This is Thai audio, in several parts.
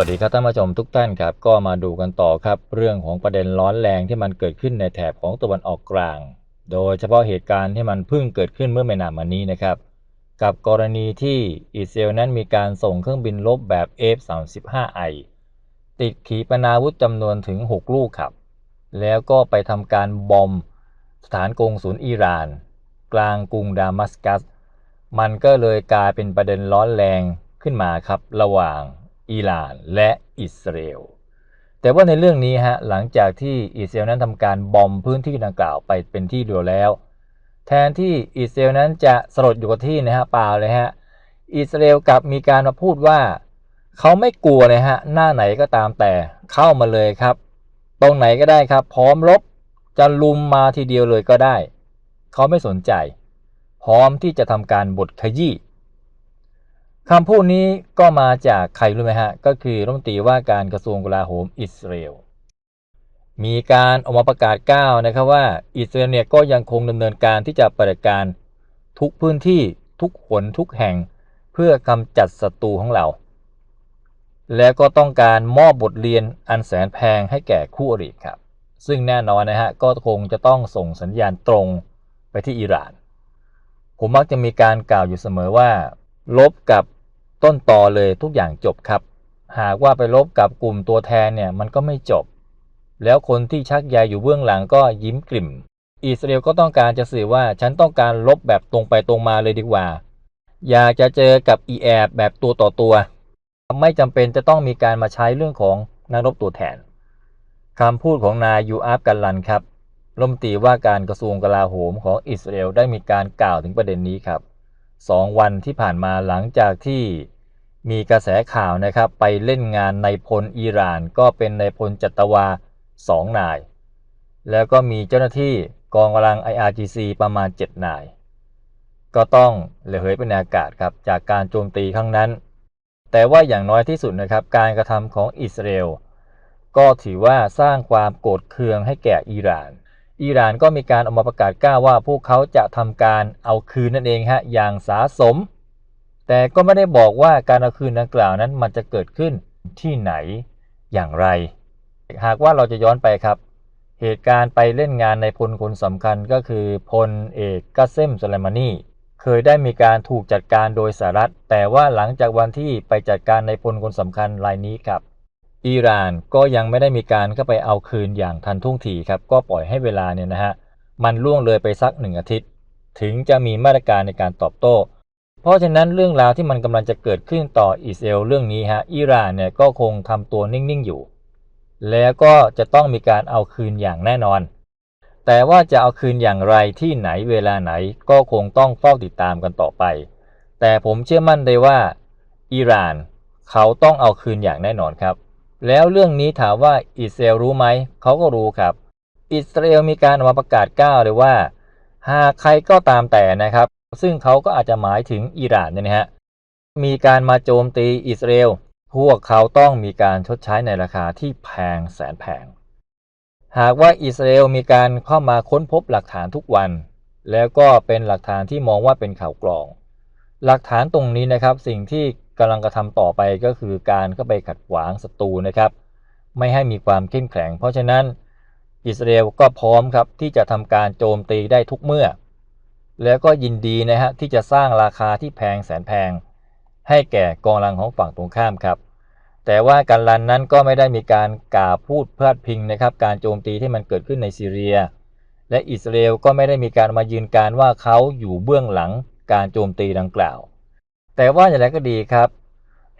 วัสดีครับท่านผู้ชมทุกท่านครับ ก็มาดูกันต่อครับ เรื่องของประเด็นร้อนแรงที่มันเกิดขึ้นในแถบของตะวันออกกลาง โดยเฉพาะเหตุการณ์ที่มันเพิ่งเกิดขึ้นเมื่อไม่นานมานี้นะครับ กับกรณีที่อิสราเอลนั้นมีการส่งเครื่องบินรบแบบ F-35I ติดขีปนาวุธจำนวนถึง 6 ลูกครับ แล้วก็ไปทำการบอมสถานกงศูนย์อิหร่าน กลางกรุงดามัสกัส มันก็เลยกลายเป็นประเด็นร้อนแรงขึ้นมาครับระหว่าง อิหร่านและอิสราเอลแต่ว่าในเรื่องนี้ฮะหลังจากที่อิสราเอลนั้นทำการบอมพื้นที่ดังกล่าวไปเป็นที่เดียวแล้ว แทนที่อิสราเอลนั้นจะสลดอยู่กับที่นะฮะเปล่าเลยฮะอิสราเอลกลับมีการมาพูดว่า เขาไม่กลัวเลยฮะหน้าไหนก็ตามแต่เข้ามาเลยครับ ตรงไหนก็ได้ครับ พร้อมรบจะลุมมาทีเดียวเลยก็ได้ เขาไม่สนใจ พร้อมที่จะทำการบทขยี้ คำพูดนี้ก็มาจากใครรู้ไหมฮะ ก็คือรัฐมนตรีว่าการกระทรวงกลาโหมอิสราเอลมีการออกมาประกาศก้าวนะครับว่าอิสราเอลเนี่ยก็ยังคงดำเนินการที่จะปฏิบัติการทุกพื้นที่ทุกหนทุกแห่งเพื่อกำจัดศัตรูของเรา แล้วก็ต้องการมอบบทเรียนอันแสนแพงให้แก่คู่อริครับ ซึ่งแน่นอนนะฮะก็คงจะต้องส่งสัญญาณตรงไปที่อิหร่าน ผมมักจะมีการกล่าวอยู่เสมอว่า ลบกับ ต้นต่อเลยทุกอย่างจบครับ หากว่าไปลบกับกลุ่มตัวแทนเนี่ยมันก็ไม่จบ แล้วคนที่ชักใยอยู่เบื้องหลังก็ยิ้มกลิ่ม อิสราเอลก็ต้องการจะสื่อว่าฉันต้องการลบแบบตรงไปตรงมาเลยดีกว่า อยากจะเจอกับอีแอบแบบตัวต่อตัว ไม่จำเป็นจะต้องมีการมาใช้เรื่องของนักรบตัวแทนคำพูดของนายยูอาฟกันลันครับรัฐมนตรีว่าการกระทรวงกลาโหมของอิสราเอลได้มีการกล่าวถึงประเด็นนี้ครับ สองวันที่ผ่านมาหลังจากที่มีกระแสข่าวนะครับไปเล่นงานในพลอิหร่าน ก็เป็นในพลจัตวาสองนาย แล้วก็มีเจ้าหน้าที่กองกำลัง IRGC ประมาณ 7 นาย ก็ต้องเหลยเหยเป็นอากาศครับจากการโจมตีครั้งนั้น แต่ว่าอย่างน้อยที่สุดนะครับการกระทำของอิสราเอลก็ถือว่าสร้างความโกรธเคืองให้แก่อิหร่าน อิหร่านก็มีการออกมาประกาศกล้าว่าพวกเขาจะทำการเอาคืนนั่นเองฮะอย่างสาสม แต่ก็ไม่ได้บอกว่าการเอาคืนดังกล่าวนั้นมันจะเกิดขึ้นที่ไหนอย่างไร หากว่าเราจะย้อนไปครับ เหตุการณ์ไปเล่นงานในพลคนสำคัญก็คือพลเอกกัสเซมสุไลมานีเคยได้มีการถูกจัดการโดยสหรัฐ แต่ว่าหลังจากวันที่ไปจัดการในพลคนสำคัญรายนี้ครับ อิหร่านก็ยังไม่ได้มีการเข้าไปเอาคืนอย่างทันท่วงทีครับ ก็ปล่อยให้เวลาเนี่ยนะฮะมันล่วงเลยไปสักหนึ่งอาทิตย์ ถึงจะมีมาตรการในการตอบโต้ เพราะฉะนั้นเรื่องราวที่มันกำลังจะเกิดขึ้นต่ออิสราเอลเรื่องนี้ฮะอิหร่านเนี่ยก็คงทำตัวนิ่งๆอยู่ แล้วก็จะต้องมีการเอาคืนอย่างแน่นอน แต่ว่าจะเอาคืนอย่างไรที่ไหนเวลาไหนก็คงต้องเฝ้าติดตามกันต่อไป แต่ผมเชื่อมั่นเลยว่าอิหร่านเขาต้องเอาคืนอย่างแน่นอนครับ แล้วเรื่องนี้ถามว่าอิสราเอลรู้ไหม เขาก็รู้ครับ อิสราเอลมีการออกมาประกาศก้าวเลยว่า หากใครก็ตามแต่นะครับ ซึ่งเขาก็อาจจะหมายถึงอิหร่านเนี่ยนะฮะ มีการมาโจมตีอิสราเอล พวกเขาต้องมีการชดใช้ในราคาที่แพงแสนแพง หากว่าอิสราเอลมีการเข้ามาค้นพบหลักฐานทุกวัน แล้วก็เป็นหลักฐานที่มองว่าเป็นข่าวกรอง หลักฐานตรงนี้นะครับ สิ่งที่ กำลังกระทำต่อไปก็คือการเข้าไปขัดขวางศัตรูนะครับ ไม่ให้มีความเข้มแข็ง เพราะฉะนั้นอิสราเอลก็พร้อมครับที่จะทำการโจมตีได้ทุกเมื่อ แล้วก็ยินดีนะฮะที่จะสร้างราคาที่แพงแสนแพง ให้แก่กองกำลังของฝั่งตรงข้ามครับ แต่ว่าการลันนั้นก็ไม่ได้มีการกล่าวพูดพาดพิงนะครับ การโจมตีที่มันเกิดขึ้นในซีเรีย และอิสราเอลก็ไม่ได้มีการมายืนการว่าเขาอยู่เบื้องหลังการโจมตีดังกล่าว แต่ว่าอย่างไรก็ดีครับ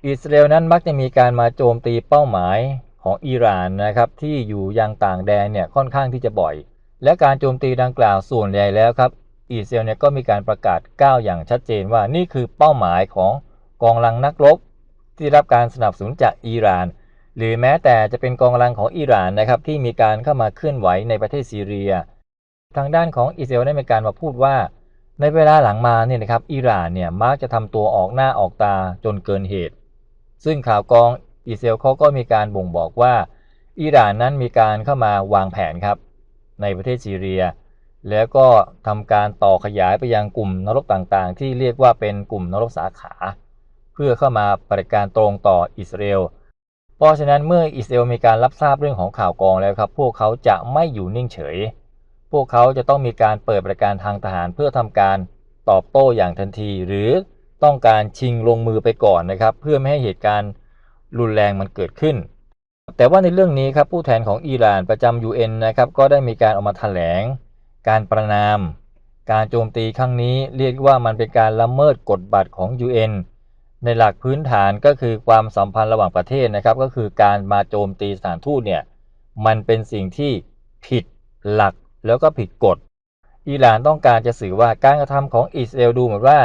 อิสราเอลนั้นมักจะมีการมาโจมตีเป้าหมายของอิหร่านนะครับที่อยู่ยังต่างแดนเนี่ยค่อนข้างที่จะบ่อย และการโจมตีดังกล่าวส่วนใหญ่แล้วครับอิสราเอลเนี่ยก็มีการประกาศก้าวอย่างชัดเจนว่านี่คือเป้าหมายของกองลังนักรบ ที่รับการสนับสนุนจากอิหร่าน หรือแม้แต่จะเป็นกองกำลังของอิหร่านนะครับที่มีการเข้ามาเคลื่อนไหวในประเทศซีเรีย ทางด้านของอิสราเอลได้มีการมาพูดว่า ในเวลาหลังมาเนี่ยนะครับอิหร่านเนี่ยมักจะทำตัวออกหน้าออกตาจนเกินเหตุ ซึ่งข่าวกองอิสราเอลเขาก็มีการบ่งบอกว่าอิหร่านนั้นมีการเข้ามาวางแผนครับ ในประเทศซีเรีย แล้วก็ทำการต่อขยายไปยังกลุ่มนรกต่างๆ ที่เรียกว่าเป็นกลุ่มนรกสาขา เพื่อเข้ามาปฏิการตรงต่ออิสราเอลเพราะฉะนั้นเมื่ออิสราเอลมีการรับทราบเรื่องของข่าวกรองแล้วครับ พวกเขาจะไม่อยู่นิ่งเฉย พวกเขาจะต้องมีการเปิดบริการทางทหารเพื่อทำการตอบโต้อย่างทันที หรือต้องการชิงลงมือไปก่อนนะครับ เพื่อไม่ให้เหตุการณ์รุนแรงมันเกิดขึ้น แต่ว่าในเรื่องนี้ครับผู้แทนของอิหร่านประจำ UN นะครับก็ได้มีการออกมาแถลง การประนาม การโจมตีครั้งนี้เรียกว่ามันเป็นการละเมิดกฎบัตรของ UN ในหลักพื้นฐานก็คือความสัมพันธ์ระหว่างประเทศนะครับ ก็คือการมาโจมตีสถานทูตเนี่ยมันเป็นสิ่งที่ผิดหลัก แล้วก็ผิดกฎ อิหร่านต้องการจะสื่อว่าการกระทำของอิสราเอลดูเหมือนว่า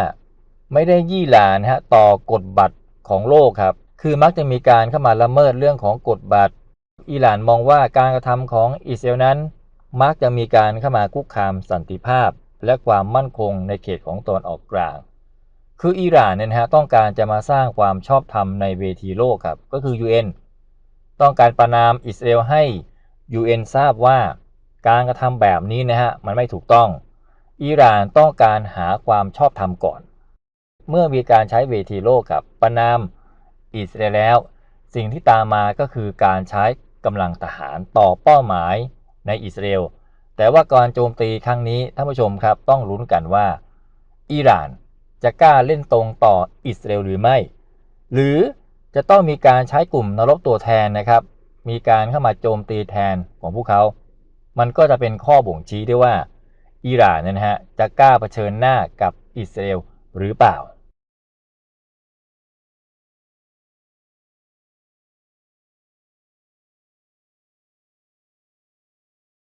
ไม่ได้ยี่หลานะฮะต่อกฎบัตรของโลกครับ คือมักจะมีการเข้ามาละเมิดเรื่องของกฎบัตร อิหร่านมองว่าการกระทำของอิสราเอลนั้น มักจะมีการเข้ามาคุกคามสันติภาพ และความมั่นคงในเขตของตะวันออกกลางคืออิหร่านเนี่ยนะฮะต้องการจะมาสร้างความชอบธรรมในเวทีโลกครับ ก็คือ UN ต้องการประนามอิสราเอลให้ UN ทราบว่า การกระทำแบบนี้นะฮะมันไม่ถูกต้อง อิหร่านต้องการหาความชอบธรรมก่อน เมื่อมีการใช้เวทีโลกกับประนามอิสราเอลแล้ว สิ่งที่ตามมาก็คือการใช้กำลังทหารต่อเป้าหมายในอิสราเอลแต่ว่าการโจมตีครั้งนี้ท่านผู้ชมครับต้องลุ้นกันว่า อิหร่านจะกล้าเล่นตรงต่ออิสราเอลหรือไม่ หรือจะต้องมีการใช้กลุ่มนรบตัวแทนนะครับ มีการเข้ามาโจมตีแทนของพวกเขา มันก็จะเป็นข้อบ่งชี้ได้ว่า อิหร่านนะฮะจะกล้าเผชิญหน้ากับอิสราเอลหรือเปล่า